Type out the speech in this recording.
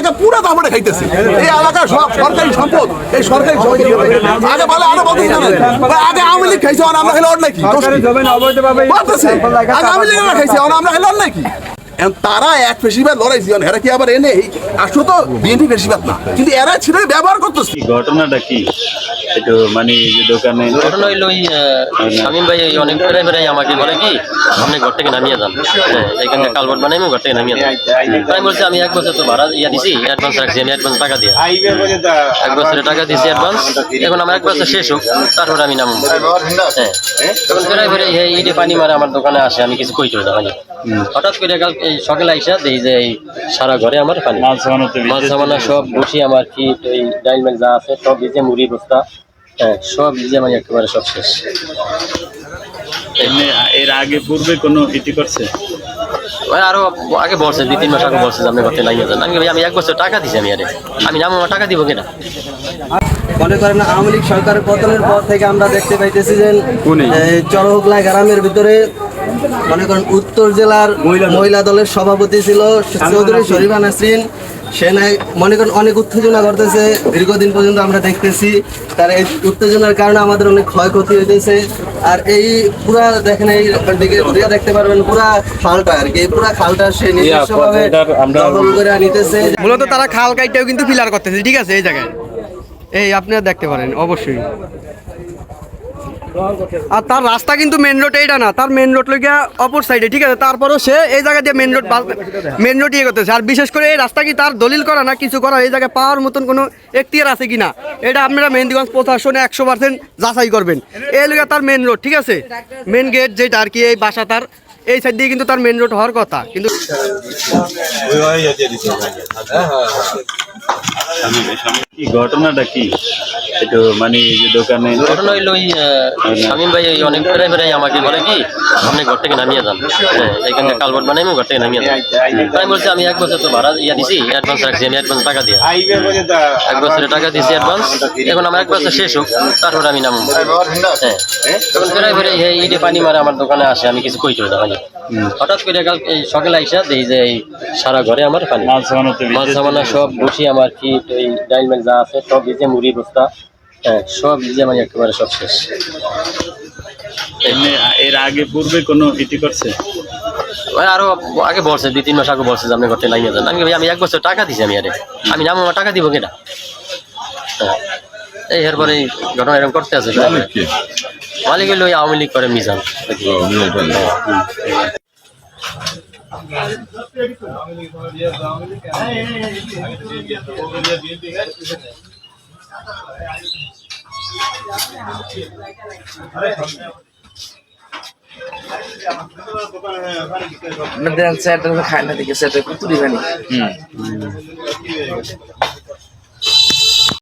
এলাকা পুরো আমরা খাইতেছে। এই এলাকা সব সরকারি সম্পদ এই সরকারি সম্পদ আগে বলে আরও বলতে আগে আওয়ামী লীগ খাইছে আমরা খেলে অন্য কি? দোষ কি? বলতেছে আগে আওয়ামী লীগ খাইছে আমরা খেলে অন্য কি? এখন তারা এক ফেসিবাদ লড়াইছে এখন এরা কি আবার এনে আসলে তো বিএনপি ফেসিবাদ না কিন্তু এরা ছিল ব্যবহার করতেছে। কি ঘটনাটা কি? একটু মানে যে দোকানে ঘটনা হইল ওই শামীম ভাই ওই অনেক বেড়াই বেড়াই আমাকে বলে কি আপনি ঘর থেকে নামিয়ে যান। এখানে কালভার্ট বানাই আমি ঘর থেকে নামিয়ে যান তো আমি বলছি আমি এক বছর তো ভাড়া ইয়া দিছি অ্যাডভান্স রাখছি আমি অ্যাডভান্স টাকা দিয়ে। এক বছরের টাকা দিছি অ্যাডভান্স এখন আমার এক বছর শেষ হোক তারপরে আমি নামবো। হ্যাঁ তখন এই পানি মারে আমার দোকানে আসে আমি কিছু কই চলে যাই হঠাৎ করে কাল এই সকালে আইসা দেখি যে এই সারা ঘরে আমার পানি। মাল সামানো তো মাছ সামানা সব বসি আমার কি এই ডাইল মেল যা আছে সব ভিজে মুড়ি বস্তা। হ্যাঁ সব ভিজে মানে একেবারে সব শেষ। এমনি এর আগে পূর্বে কোনো ইতি করছে? আরও আগে বলছে দুই তিন মাস আগে বলছে আপনি করতে লাগিয়ে যান আমি আমি এক বছর টাকা দিছি আমি আরে। আমি নাম আমার টাকা দিব কিনা? মনে করেন আওয়ামী লীগ সরকারের পতনের পর থেকে আমরা দেখতে পাইতেছি যে এই চরহকলা গ্রামের ভিতরে মনে করেন উত্তর জেলার মহিলা দলের সভাপতি ছিল চৌধুরী শরীফা নাসরিন সে নাই মনে করেন অনেক উত্তেজনা করতেছে। দীর্ঘদিন পর্যন্ত আমরা দেখতেছি তার এই উত্তেজনার কারণে আমাদের অনেক ক্ষয়ক্ষতি হইতেছে। আর এই পুরা দেখেন এই দিকে ঘুরিয়ে দেখতে পারবেন পুরা খালটা আর কি। পুরা খালটা সে নিজস্বভাবে দখল করে নিতেছে মূলত তারা খাল কাইটাও কিন্তু ফিলার করতেছে ঠিক আছে? এই জায়গায়। এই আপনারা দেখতে পারেন অবশ্যই। আর তার রাস্তা কিন্তু মেন রোড এইটা না, তার মেন রোড লইয়া অপর সাইডে ঠিক আছে? তারপরেও সে এই জায়গা দিয়ে মেন রোড মেন রোড ইয়ে করতেছে। আর বিশেষ করে এই রাস্তা কি তার দলিল করা না কিছু করা? এই জায়গায় পাওয়ার মতন কোনো এখতিয়ার আছে কি না এটা আপনারা মেহেন্দিগঞ্জ প্রশাসনে একশো পার্সেন্ট যাচাই করবেন। এই লোক তার মেন রোড ঠিক আছে? মেন গেট যেটা আর কি, এই বাসা তার এই সাইড দিয়ে কিন্তু তার মেন রোড হওয়ার কথা। কিন্তু কি ঘটনাটা কি? একটু মানে যে দোকানে ঘটনা হইল ওই আহ, ভাই ওই অনেক বেড়াই বেড়াই আমাকে বলে কি আপনি ঘর থেকে নামিয়ে যান হ্যাঁ এখানে বানাই আমি ঘর থেকে নামিয়ে যান আমি বলছি আমি এক বছর তো ভাড়া ইয়া দিছি অ্যাডভান্স রাখছি আমি অ্যাডভান্স টাকা দিয়ে। এক বছরের টাকা দিছি অ্যাডভান্স এখন আমার এক বছর শেষ হোক তারপরে আমি নামবো। হ্যাঁ তখন এই পানি মারে আমার দোকানে আসে আমি কিছু কই চলে হঠাৎ করে কাল এই সকালে আইসা দেখি যে এই সারা ঘরে আমার পানি। মাছ সামানা সব বসি আমার কি এই ডাইল মেল যা আছে সব ভিজে মুড়ি বস্তা হ্যাঁ সব ভিজে মানে একেবারে সব শেষ। এমনি এর আগে পূর্বে কোনো ইতি করছে? আরও আগে বলছে দুই তিন মাস আগে বলছে যে আপনি করতে লাগিয়ে যান আমি আমি এক বছর টাকা দিছি আমি আরে। আমি নাম আমার টাকা দিব কিনা? হ্যাঁ এই এরপরে ঘটনা এরকম করতে আছে। ওই আওয়ামী লীগ করে মিজান। স্যার খায় না দিকে স্যার কুতুরি বানি